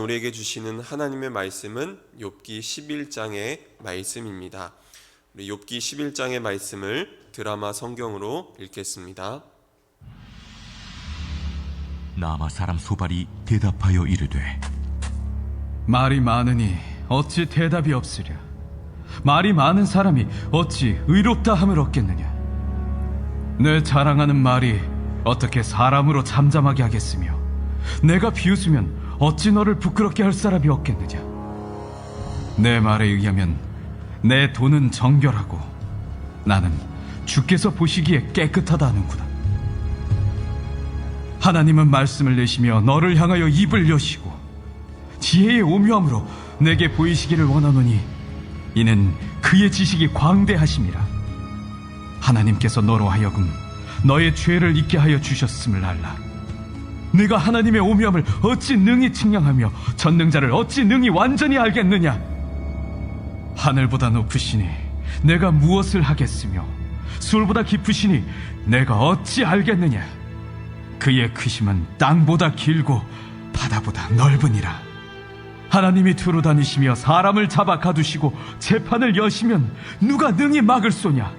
우리에게 주시는 하나님의 말씀은 욥기 11장의 말씀입니다. 우리 욥기 11장의 말씀을 드라마 성경으로 읽겠습니다. 나마 사람 소발이 대답하여 이르되 말이 많으니 어찌 대답이 없으랴 말이 많은 사람이 어찌 의롭다 함을 얻겠느냐 내 자랑하는 말이 어떻게 사람으로 잠잠하게 하겠으며 내가 비웃으면 어찌 너를 부끄럽게 할 사람이 없겠느냐? 내 말에 의하면 내 돈은 정결하고 나는 주께서 보시기에 깨끗하다 하는구나. 하나님은 말씀을 내시며 너를 향하여 입을 여시고 지혜의 오묘함으로 내게 보이시기를 원하노니 이는 그의 지식이 광대하심이라. 하나님께서 너로 하여금 너의 죄를 잊게 하여 주셨음을 알라 내가 하나님의 오묘함을 어찌 능히 측량하며 전능자를 어찌 능히 완전히 알겠느냐 하늘보다 높으시니 내가 무엇을 하겠으며 수울보다 깊으시니 내가 어찌 알겠느냐 그의 크심은 땅보다 길고 바다보다 넓으니라. 하나님이 두루 다니시며 사람을 잡아 가두시고 재판을 여시면 누가 능히 막을 소냐?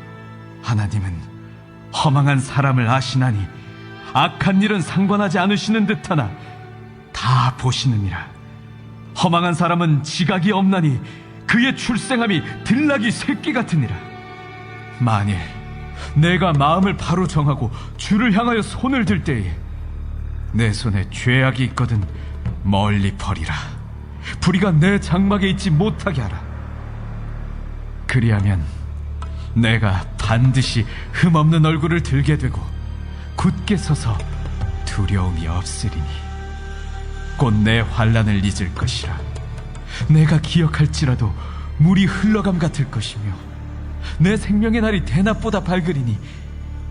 하나님은 허망한 사람을 아시나니 악한 일은 상관하지 않으시는 듯하나 다 보시느니라. 허망한 사람은 지각이 없나니 그의 출생함이 들나기 새끼 같으니라. 만일 내가 마음을 바로 정하고 주를 향하여 손을 들 때에 내 손에 죄악이 있거든 멀리 버리라. 불의가 내 장막에 있지 못하게 하라. 그리하면 내가 반드시 흠없는 얼굴을 들게 되고 굳게 서서 두려움이 없으리니 곧 내 환란을 잊을 것이라. 내가 기억할지라도 물이 흘러감 같을 것이며 내 생명의 날이 대낮보다 밝으리니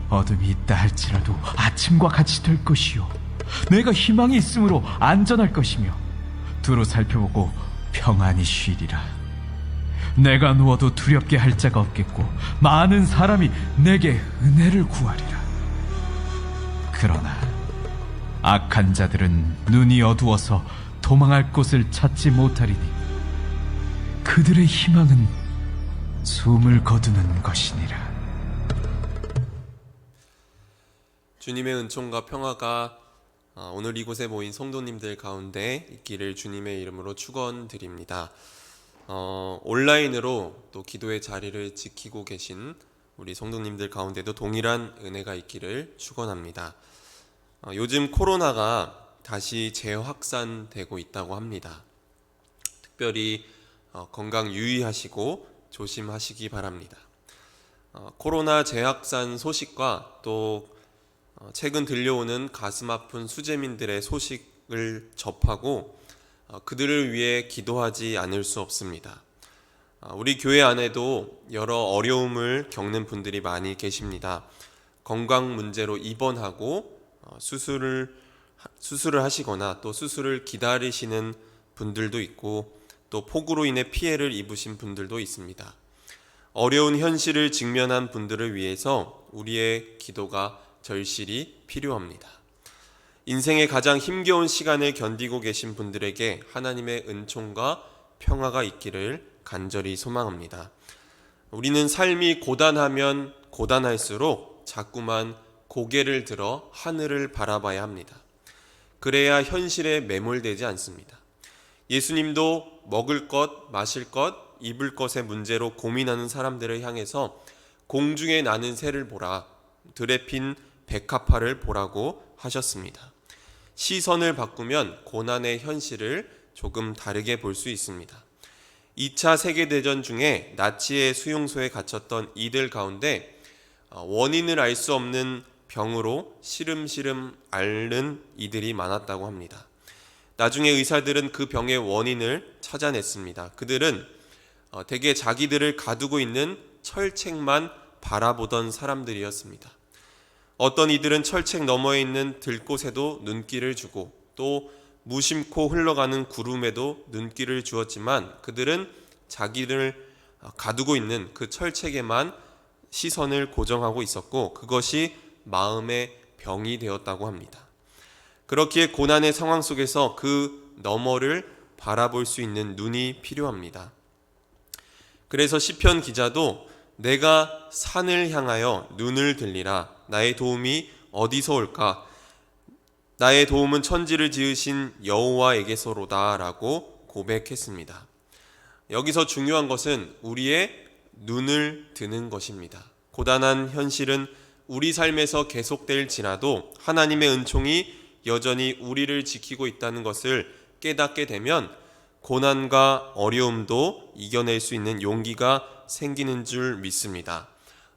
어둠이 있다 할지라도 아침과 같이 될 것이요. 내가 희망이 있으므로 안전할 것이며 두루 살펴보고 평안히 쉬리라. 내가 누워도 두렵게 할 자가 없겠고 많은 사람이 내게 은혜를 구하리라 그러나 악한 자들은 눈이 어두워서 도망할 곳을 찾지 못하리니 그들의 희망은 숨을 거두는 것이니라. 주님의 은총과 평화가 어, 오늘 이곳에 모인 성도님들 가운데 있기를 주님의 이름으로 축원드립니다. 어, 온라인으로 또 기도의 자리를 지키고 계신 우리 성도님들 가운데도 동일한 은혜가 있기를 축원합니다. 어, 요즘 코로나가 다시 재확산되고 있다고 합니다. 특별히 어, 건강 유의하시고 조심하시기 바랍니다. 어, 코로나 재확산 소식과 또 어, 최근 들려오는 가슴 아픈 수재민들의 소식을 접하고 어, 그들을 위해 기도하지 않을 수 없습니다. 아, 우리 교회 안에도 여러 어려움을 겪는 분들이 많이 계십니다. 건강 문제로 입원하고 어, 수술을 수술을 하시거나 또 수술을 기다리시는 분들도 있고 또 폭우로 인해 피해를 입으신 분들도 있습니다. 어려운 현실을 직면한 분들을 위해서 우리의 기도가 절실히 필요합니다. 인생의 가장 힘겨운 시간을 견디고 계신 분들에게 하나님의 은총과 평화가 있기를 간절히 소망합니다. 우리는 삶이 고단하면 고단할수록 자꾸만 고개를 들어 하늘을 바라봐야 합니다. 그래야 현실에 매몰되지 않습니다. 예수님도 먹을 것, 마실 것, 입을 것의 문제로 고민하는 사람들을 향해서 공중에 나는 새를 보라, 들에 핀 백합화를 보라고 하셨습니다. 시선을 바꾸면 고난의 현실을 조금 다르게 볼 수 있습니다. 2차 세계대전 중에 나치의 수용소에 갇혔던 이들 가운데 어, 원인을 알 수 없는 병으로 시름시름 앓는 이들이 많았다고 합니다. 나중에 의사들은 그 병의 원인을 찾아냈습니다. 그들은 어, 대개 자기들을 가두고 있는 철책만 바라보던 사람들이었습니다. 어떤 이들은 철책 너머에 있는 들꽃에도 눈길을 주고 또 무심코 흘러가는 구름에도 눈길을 주었지만 그들은 자기를 가두고 있는 그 철책에만 시선을 고정하고 있었고 그것이 마음의 병이 되었다고 합니다. 그렇기에 고난의 상황 속에서 그 너머를 바라볼 수 있는 눈이 필요합니다. 그래서 시편 기자도 내가 산을 향하여 눈을 들리라 나의 도움이 어디서 올까 나의 도움은 천지를 지으신 여호와에게서로다라고 고백했습니다. 여기서 중요한 것은 우리의 눈을 드는 것입니다. 고단한 현실은 우리 삶에서 계속될지라도 하나님의 은총이 여전히 우리를 지키고 있다는 것을 깨닫게 되면 고난과 어려움도 이겨낼 수 있는 용기가 생기는 줄 믿습니다.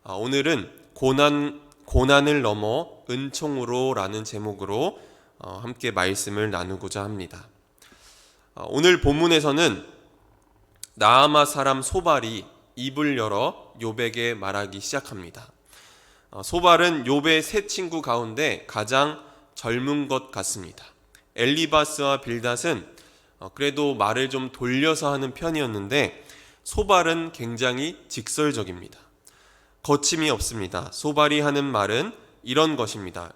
아, 오늘은 고난 고난을 넘어 은총으로라는 제목으로 어, 함께 말씀을 나누고자 합니다. 아, 오늘 본문에서는 나아마 사람 소발이 입을 열어 욥에게 말하기 시작합니다. 어, 소발은 욥의 세 친구 가운데 가장 젊은 것 같습니다. 엘리바스와 빌닷은 어, 그래도 말을 좀 돌려서 하는 편이었는데 소발은 굉장히 직설적입니다. 거침이 없습니다. 소발이 하는 말은 이런 것입니다.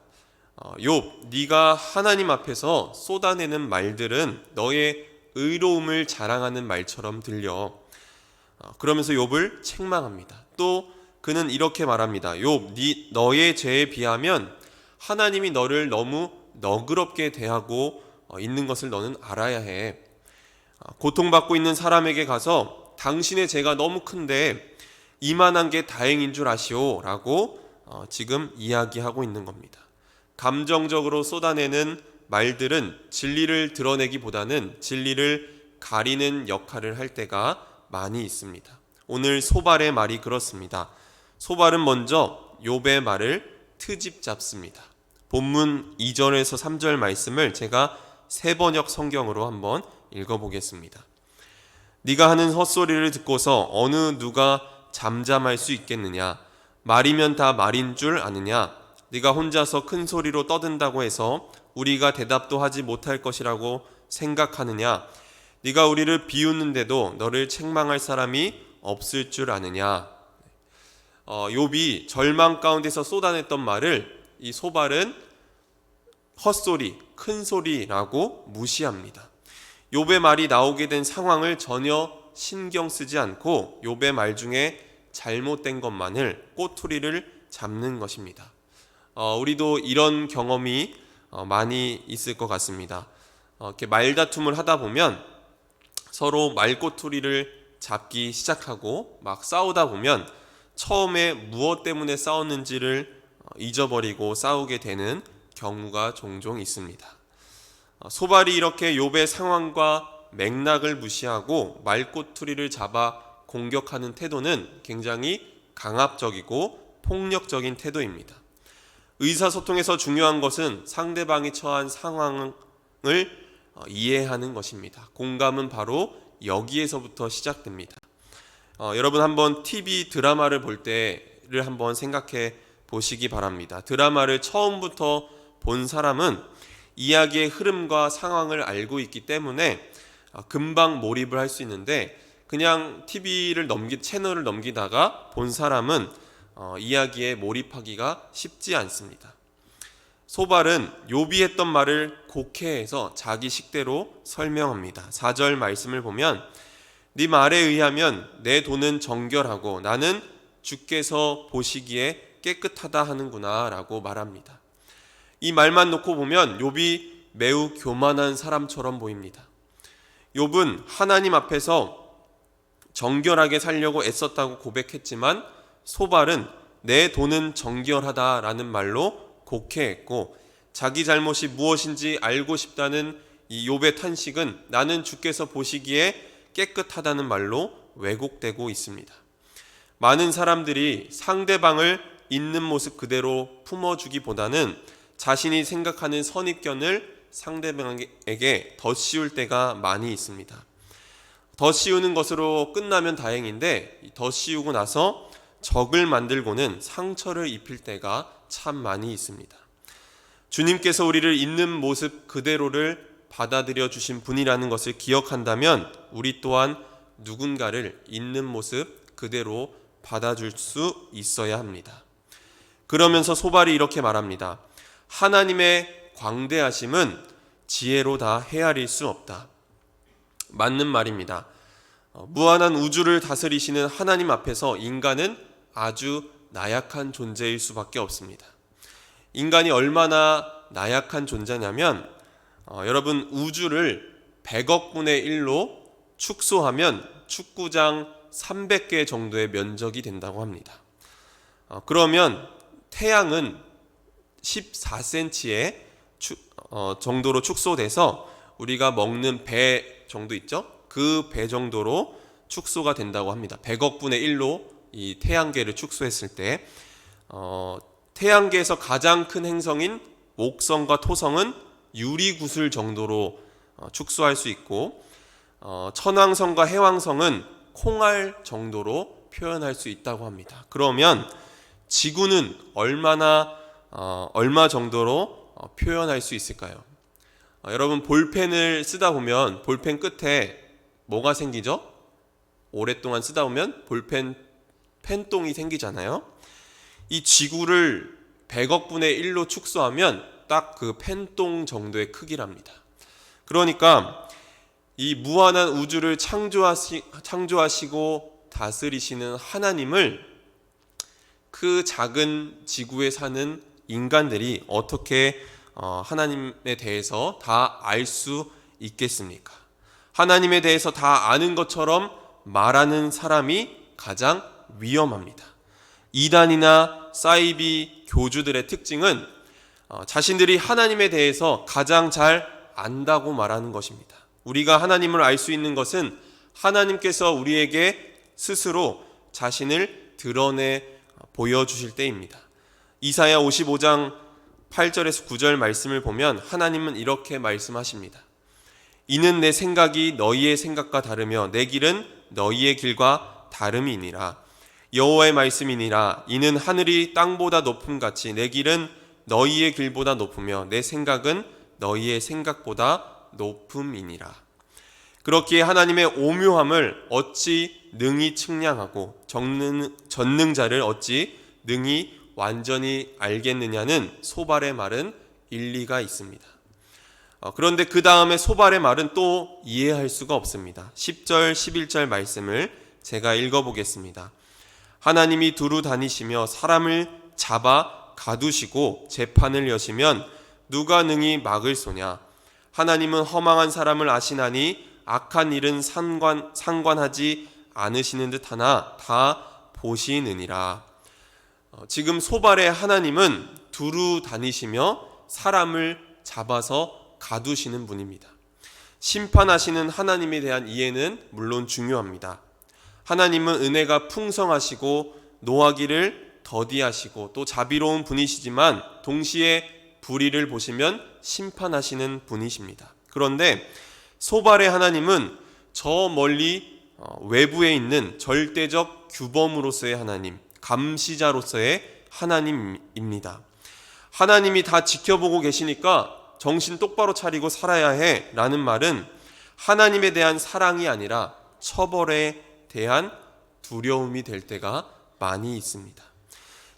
어, 욥, 네가 하나님 앞에서 쏟아내는 말들은 너의 의로움을 자랑하는 말처럼 들려. 어, 그러면서 욥을 책망합니다. 또 그는 이렇게 말합니다. 욥, 네 너의 죄에 비하면 하나님이 너를 너무 너그럽게 대하고 어, 있는 것을 너는 알아야 해. 어, 고통받고 있는 사람에게 가서 당신의 죄가 너무 큰데 이만한 게 다행인 줄 아시오라고 어, 지금 이야기하고 있는 겁니다. 감정적으로 쏟아내는 말들은 진리를 드러내기보다는 진리를 가리는 역할을 할 때가 많이 있습니다. 오늘 소발의 말이 그렇습니다. 소발은 먼저 욥의 말을 트집 잡습니다. 본문 2절에서 3절 말씀을 제가 세 번역 성경으로 한번 읽어보겠습니다. 네가 하는 헛소리를 듣고서 어느 누가 잠잠할 수 있겠느냐? 말이면 다 말인 줄 아느냐? 네가 혼자서 큰 소리로 떠든다고 해서 우리가 대답도 하지 못할 것이라고 생각하느냐? 네가 우리를 비웃는데도 너를 책망할 사람이 없을 줄 아느냐? 어, 욥이 절망 가운데서 쏟아냈던 말을 이 소발은 헛소리, 큰 소리라고 무시합니다. 욥의 말이 나오게 된 상황을 전혀 신경 쓰지 않고 욥의 말 중에 잘못된 것만을 꼬투리를 잡는 것입니다. 어, 우리도 이런 경험이 어, 많이 있을 것 같습니다. 어, 이렇게 말다툼을 하다 보면 서로 말꼬투리를 잡기 시작하고 막 싸우다 보면 처음에 무엇 때문에 싸웠는지를 어, 잊어버리고 싸우게 되는 경우가 종종 있습니다. 어, 소발이 이렇게 욥의 상황과 맥락을 무시하고 말꼬투리를 잡아 공격하는 태도는 굉장히 강압적이고 폭력적인 태도입니다. 의사소통에서 중요한 것은 상대방이 처한 상황을 어, 이해하는 것입니다. 공감은 바로 여기에서부터 시작됩니다. 어, 여러분 한번 TV 드라마를 볼 때를 한번 생각해 보시기 바랍니다. 드라마를 처음부터 본 사람은 이야기의 흐름과 상황을 알고 있기 때문에 어, 금방 몰입을 할 수 있는데 그냥 TV를 넘기 채널을 넘기다가 본 사람은 어, 이야기에 몰입하기가 쉽지 않습니다. 소발은 요비 했던 말을 곡해해서 자기 식대로 설명합니다. 4절 말씀을 보면 네 말에 의하면 내 돈은 정결하고 나는 주께서 보시기에 깨끗하다 하는구나라고 말합니다. 이 말만 놓고 보면 욥이 매우 교만한 사람처럼 보입니다. 욥은 하나님 앞에서 정결하게 살려고 애썼다고 고백했지만 소발은 내 돈은 정결하다라는 말로 곡해했고 자기 잘못이 무엇인지 알고 싶다는 이 욥의 탄식은 나는 주께서 보시기에 깨끗하다는 말로 왜곡되고 있습니다. 많은 사람들이 상대방을 있는 모습 그대로 품어주기보다는 자신이 생각하는 선입견을 상대방에게 더 씌울 때가 많이 있습니다. 더 씌우는 것으로 끝나면 다행인데 더 씌우고 나서 적을 만들고는 상처를 입힐 때가 참 많이 있습니다. 주님께서 우리를 있는 모습 그대로를 받아들여 주신 분이라는 것을 기억한다면 우리 또한 누군가를 있는 모습 그대로 받아줄 수 있어야 합니다. 그러면서 소발이 이렇게 말합니다. 하나님의 광대하심은 지혜로 다 헤아릴 수 없다. 맞는 말입니다. 어, 무한한 우주를 다스리시는 하나님 앞에서 인간은 아주 나약한 존재일 수밖에 없습니다. 인간이 얼마나 나약한 존재냐면 어, 여러분 우주를 100억 분의 1로 축소하면 축구장 300개 정도의 면적이 된다고 합니다. 어, 그러면 태양은 14cm의 어, 정도로 축소돼서 우리가 먹는 배 정도 있죠? 그 배 정도로 축소가 된다고 합니다. 100억 분의 1로 이 태양계를 축소했을 때 어, 태양계에서 가장 큰 행성인 목성과 토성은 유리구슬 정도로 어, 축소할 수 있고 어, 천왕성과 해왕성은 콩알 정도로 표현할 수 있다고 합니다. 그러면 지구는 얼마나 어, 얼마 정도로 어, 표현할 수 있을까요? 어, 여러분 볼펜을 쓰다 보면 볼펜 끝에 뭐가 생기죠? 오랫동안 쓰다 보면 볼펜 펜똥이 생기잖아요. 이 지구를 100억 분의 1로 축소하면 딱그 펜똥 정도의 크기랍니다. 그러니까 이 무한한 우주를 창조하시, 창조하시고 다스리시는 하나님을 그 작은 지구에 사는 인간들이 어떻게 어, 하나님에 대해서 다 알 수 있겠습니까? 하나님에 대해서 다 아는 것처럼 말하는 사람이 가장 위험합니다. 이단이나 사이비 교주들의 특징은 어, 자신들이 하나님에 대해서 가장 잘 안다고 말하는 것입니다. 우리가 하나님을 알 수 있는 것은 하나님께서 우리에게 스스로 자신을 드러내 보여주실 때입니다. 이사야 55장 8절에서 9절 말씀을 보면 하나님은 이렇게 말씀하십니다. 이는 내 생각이 너희의 생각과 다르며 내 길은 너희의 길과 다름이니라. 여호와의 말씀이니라. 이는 하늘이 땅보다 높음 같이 내 길은 너희의 길보다 높으며 내 생각은 너희의 생각보다 높음이니라. 그렇기에 하나님의 오묘함을 어찌 능히 측량하고 전능, 전능자를 어찌 능히 완전히 알겠느냐는 소발의 말은 일리가 있습니다. 어, 그런데 그 다음에 소발의 말은 또 이해할 수가 없습니다. 10절, 11절 말씀을 제가 읽어보겠습니다. 하나님이 두루 다니시며 사람을 잡아 가두시고 재판을 여시면 누가 능히 막을 소냐? 하나님은 허망한 사람을 아시나니 악한 일은 상관, 상관하지 않으시는 듯 하나 다 보시느니라. 어, 지금 소발의 하나님은 두루 다니시며 사람을 잡아서 가두시는 분입니다. 심판하시는 하나님에 대한 이해는 물론 중요합니다. 하나님은 은혜가 풍성하시고 노하기를 더디하시고 또 자비로운 분이시지만 동시에 불의를 보시면 심판하시는 분이십니다. 그런데 소발의 하나님은 저 멀리 어, 외부에 있는 절대적 규범으로서의 하나님, 감시자로서의 하나님입니다. 하나님이 다 지켜보고 계시니까 정신 똑바로 차리고 살아야 해 라는 말은 하나님에 대한 사랑이 아니라 처벌에 대한 두려움이 될 때가 많이 있습니다.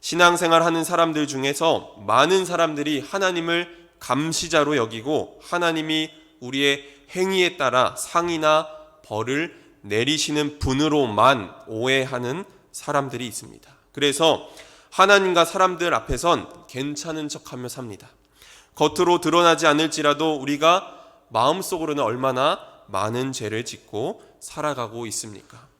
신앙생활 하는 사람들 중에서 많은 사람들이 하나님을 감시자로 여기고 하나님이 우리의 행위에 따라 상이나 벌을 내리시는 분으로만 오해하는 사람들이 있습니다. 그래서 하나님과 사람들 앞에선 괜찮은 척 하며 삽니다. 겉으로 드러나지 않을지라도 우리가 마음속으로는 얼마나 많은 죄를 짓고 살아가고 있습니까?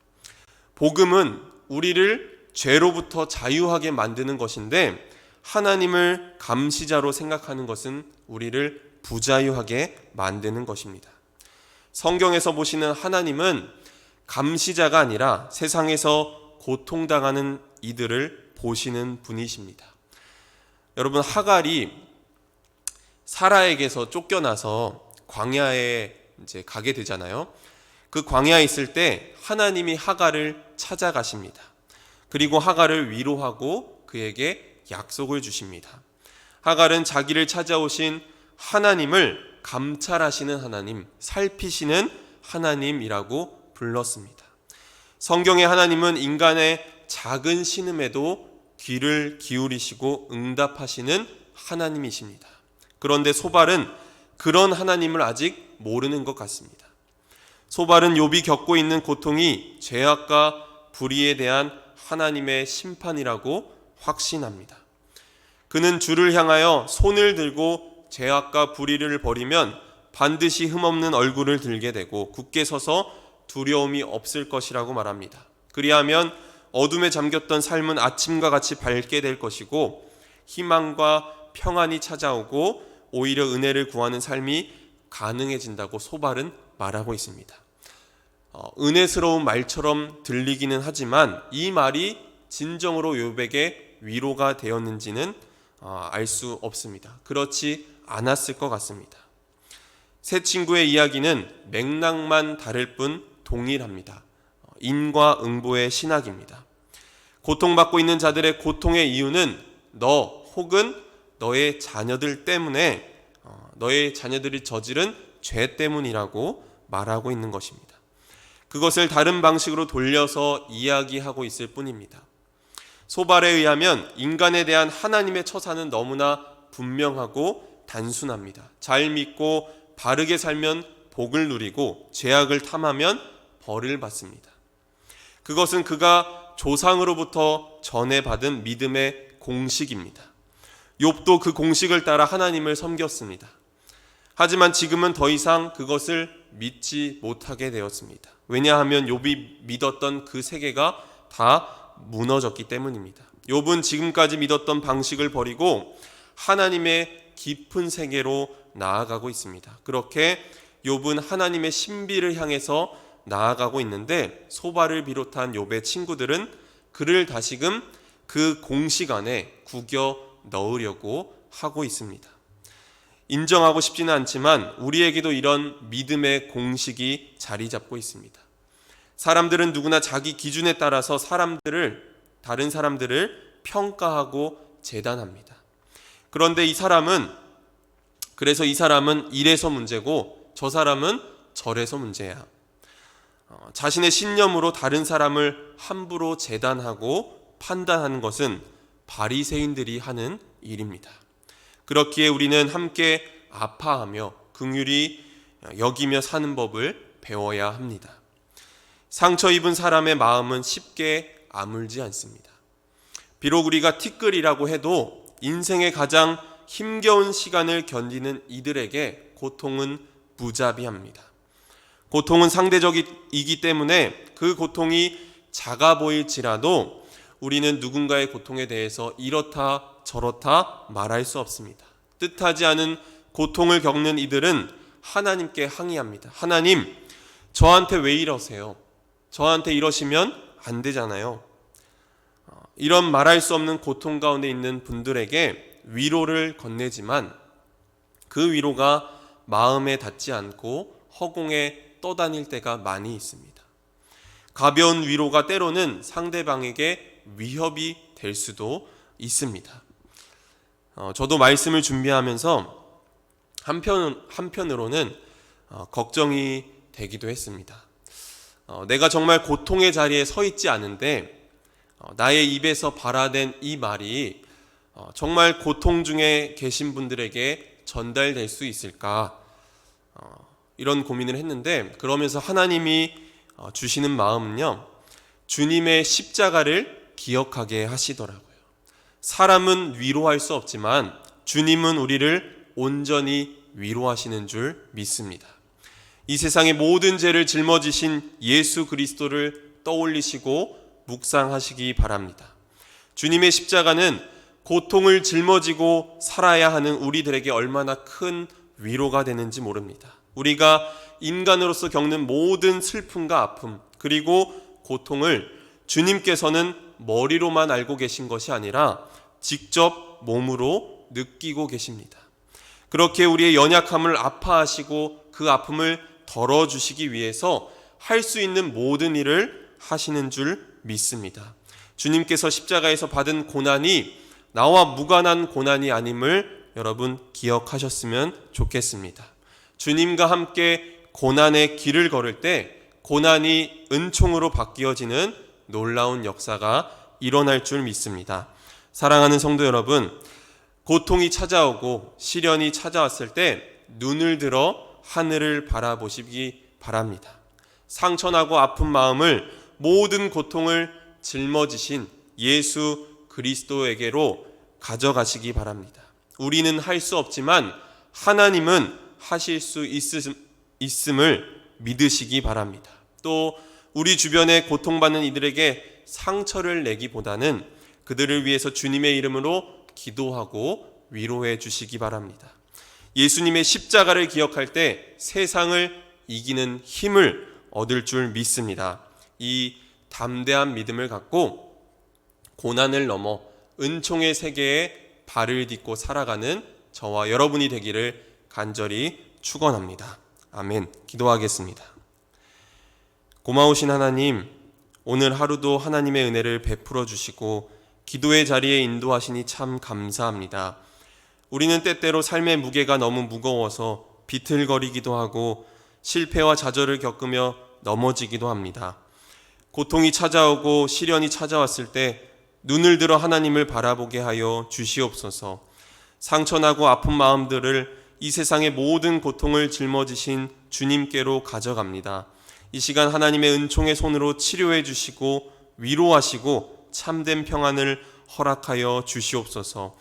복음은 우리를 죄로부터 자유하게 만드는 것인데 하나님을 감시자로 생각하는 것은 우리를 부자유하게 만드는 것입니다. 성경에서 보시는 하나님은 감시자가 아니라 세상에서 고통당하는 이들을 보시는 분이십니다. 여러분 하갈이 사라에게서 쫓겨나서 광야에 이제 가게 되잖아요. 그 광야에 있을 때 하나님이 하갈을 찾아가십니다. 그리고 하갈을 위로하고 그에게 약속을 주십니다. 하갈은 자기를 찾아오신 하나님을 감찰하시는 하나님, 살피시는 하나님이라고 불렀습니다. 성경의 하나님은 인간의 작은 신음에도 귀를 기울이시고 응답하시는 하나님이십니다. 그런데 소발은 그런 하나님을 아직 모르는 것 같습니다. 소발은 욥이 겪고 있는 고통이 죄악과 불의에 대한 하나님의 심판이라고 확신합니다. 그는 주를 향하여 손을 들고 죄악과 불의를 버리면 반드시 흠없는 얼굴을 들게 되고 굳게 서서 두려움이 없을 것이라고 말합니다. 그리하면 어둠에 잠겼던 삶은 아침과 같이 밝게 될 것이고 희망과 평안이 찾아오고 오히려 은혜를 구하는 삶이 가능해진다고 소발은 말하고 있습니다. 어, 은혜스러운 말처럼 들리기는 하지만 이 말이 진정으로 욥에게 위로가 되었는지는 어, 알수 없습니다. 그렇지 않았을 것 같습니다. 새 친구의 이야기는 맥락만 다를 뿐 동일합니다. 어, 인과 응보의 신학입니다. 고통받고 있는 자들의 고통의 이유는 너 혹은 너의 자녀들 때문에 어, 너의 자녀들이 저지른 죄 때문이라고 말하고 있는 것입니다. 그것을 다른 방식으로 돌려서 이야기하고 있을 뿐입니다. 소발에 의하면 인간에 대한 하나님의 처사는 너무나 분명하고 단순합니다. 잘 믿고 바르게 살면 복을 누리고 죄악을 탐하면 벌을 받습니다. 그것은 그가 조상으로부터 전해 받은 믿음의 공식입니다. 욥도 그 공식을 따라 하나님을 섬겼습니다. 하지만 지금은 더 이상 그것을 믿지 못하게 되었습니다. 왜냐하면 욥이 믿었던 그 세계가 다 무너졌기 때문입니다. 욥은 지금까지 믿었던 방식을 버리고 하나님의 깊은 세계로 나아가고 있습니다. 그렇게 욥은 하나님의 신비를 향해서 나아가고 있는데 소바를 비롯한 욥의 친구들은 그를 다시금 그 공식 안에 구겨 넣으려고 하고 있습니다. 인정하고 싶지는 않지만 우리에게도 이런 믿음의 공식이 자리 잡고 있습니다. 사람들은 누구나 자기 기준에 따라서 사람들을 다른 사람들을 평가하고 재단합니다. 그런데 이 사람은 그래서 이 사람은 이래서 문제고 저 사람은 저래서 문제야. 어, 자신의 신념으로 다른 사람을 함부로 재단하고 판단하는 것은 바리새인들이 하는 일입니다. 그렇기에 우리는 함께 아파하며 긍휼히 여기며 사는 법을 배워야 합니다. 상처 입은 사람의 마음은 쉽게 아물지 않습니다. 비록 우리가 티끌이라고 해도 인생의 가장 힘겨운 시간을 견디는 이들에게 고통은 무자비합니다. 고통은 상대적이기 때문에 그 고통이 작아 보일지라도 우리는 누군가의 고통에 대해서 이렇다 저렇다 말할 수 없습니다. 뜻하지 않은 고통을 겪는 이들은 하나님께 항의합니다. 하나님, 저한테 왜 이러세요? 저한테 이러시면 안 되잖아요. 어, 이런 말할 수 없는 고통 가운데 있는 분들에게 위로를 건네지만 그 위로가 마음에 닿지 않고 허공에 떠다닐 때가 많이 있습니다. 가벼운 위로가 때로는 상대방에게 위협이 될 수도 있습니다. 어, 저도 말씀을 준비하면서 한편 한편으로는 어, 걱정이 되기도 했습니다. 어, 내가 정말 고통의 자리에 서 있지 않은데 어, 나의 입에서 발화된 이 말이 어, 정말 고통 중에 계신 분들에게 전달될 수 있을까 어, 이런 고민을 했는데 그러면서 하나님이 어, 주시는 마음은요 주님의 십자가를 기억하게 하시더라고요. 사람은 위로할 수 없지만 주님은 우리를 온전히 위로하시는 줄 믿습니다. 이 세상의 모든 죄를 짊어지신 예수 그리스도를 떠올리시고 묵상하시기 바랍니다. 주님의 십자가는 고통을 짊어지고 살아야 하는 우리들에게 얼마나 큰 위로가 되는지 모릅니다. 우리가 인간으로서 겪는 모든 슬픔과 아픔, 그리고 고통을 주님께서는 머리로만 알고 계신 것이 아니라 직접 몸으로 느끼고 계십니다. 그렇게 우리의 연약함을 아파하시고 그 아픔을 덜어주시기 위해서 할 수 있는 모든 일을 하시는 줄 믿습니다. 주님께서 십자가에서 받은 고난이 나와 무관한 고난이 아님을 여러분 기억하셨으면 좋겠습니다. 주님과 함께 고난의 길을 걸을 때 고난이 은총으로 바뀌어지는 놀라운 역사가 일어날 줄 믿습니다. 사랑하는 성도 여러분, 고통이 찾아오고 시련이 찾아왔을 때 눈을 들어 하늘을 바라보시기 바랍니다. 상처나고 아픈 마음을 모든 고통을 짊어지신 예수 그리스도에게로 가져가시기 바랍니다. 우리는 할 수 없지만 하나님은 하실 수 있음, 있음을 믿으시기 바랍니다. 또 우리 주변에 고통받는 이들에게 상처를 내기보다는 그들을 위해서 주님의 이름으로 기도하고 위로해 주시기 바랍니다. 예수님의 십자가를 기억할 때 세상을 이기는 힘을 얻을 줄 믿습니다. 이 담대한 믿음을 갖고 고난을 넘어 은총의 세계에 발을 딛고 살아가는 저와 여러분이 되기를 간절히 축원합니다. 아멘. 기도하겠습니다. 고마우신 하나님, 오늘 하루도 하나님의 은혜를 베풀어 주시고 기도의 자리에 인도하시니 참 감사합니다. 우리는 때때로 삶의 무게가 너무 무거워서 비틀거리기도 하고 실패와 좌절을 겪으며 넘어지기도 합니다. 고통이 찾아오고 시련이 찾아왔을 때 눈을 들어 하나님을 바라보게 하여 주시옵소서. 상처나고 아픈 마음들을 이 세상의 모든 고통을 짊어지신 주님께로 가져갑니다. 이 시간 하나님의 은총의 손으로 치료해 주시고 위로하시고 참된 평안을 허락하여 주시옵소서.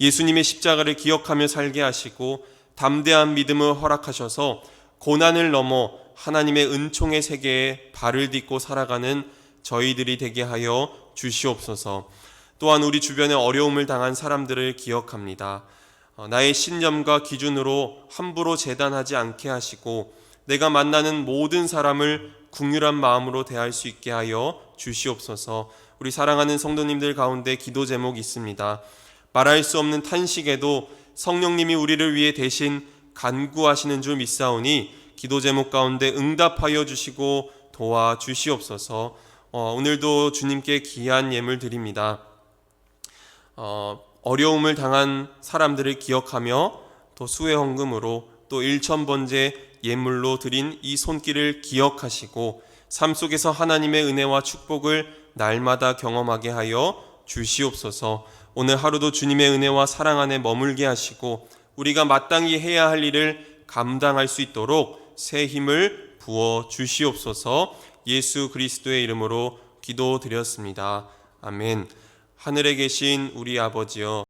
예수님의 십자가를 기억하며 살게 하시고 담대한 믿음을 허락하셔서 고난을 넘어 하나님의 은총의 세계에 발을 딛고 살아가는 저희들이 되게 하여 주시옵소서. 또한 우리 주변에 어려움을 당한 사람들을 기억합니다. 어, 나의 신념과 기준으로 함부로 재단하지 않게 하시고 내가 만나는 모든 사람을 궁휼한 마음으로 대할 수 있게 하여 주시옵소서. 우리 사랑하는 성도님들 가운데 기도 제목이 있습니다. 말할 수 없는 탄식에도 성령님이 우리를 위해 대신 간구하시는 줄 믿사오니 기도 제목 가운데 응답하여 주시고 도와 주시옵소서. 어, 오늘도 주님께 귀한 예물 드립니다. 어, 어려움을 당한 사람들을 기억하며 또 수혜 헌금으로 또 일천번제 예물로 드린 이 손길을 기억하시고 삶 속에서 하나님의 은혜와 축복을 날마다 경험하게 하여 주시옵소서. 오늘 하루도 주님의 은혜와 사랑 안에 머물게 하시고 우리가 마땅히 해야 할 일을 감당할 수 있도록 새 힘을 부어 주시옵소서. 예수 그리스도의 이름으로 기도드렸습니다. 아멘. 하늘에 계신 우리 아버지여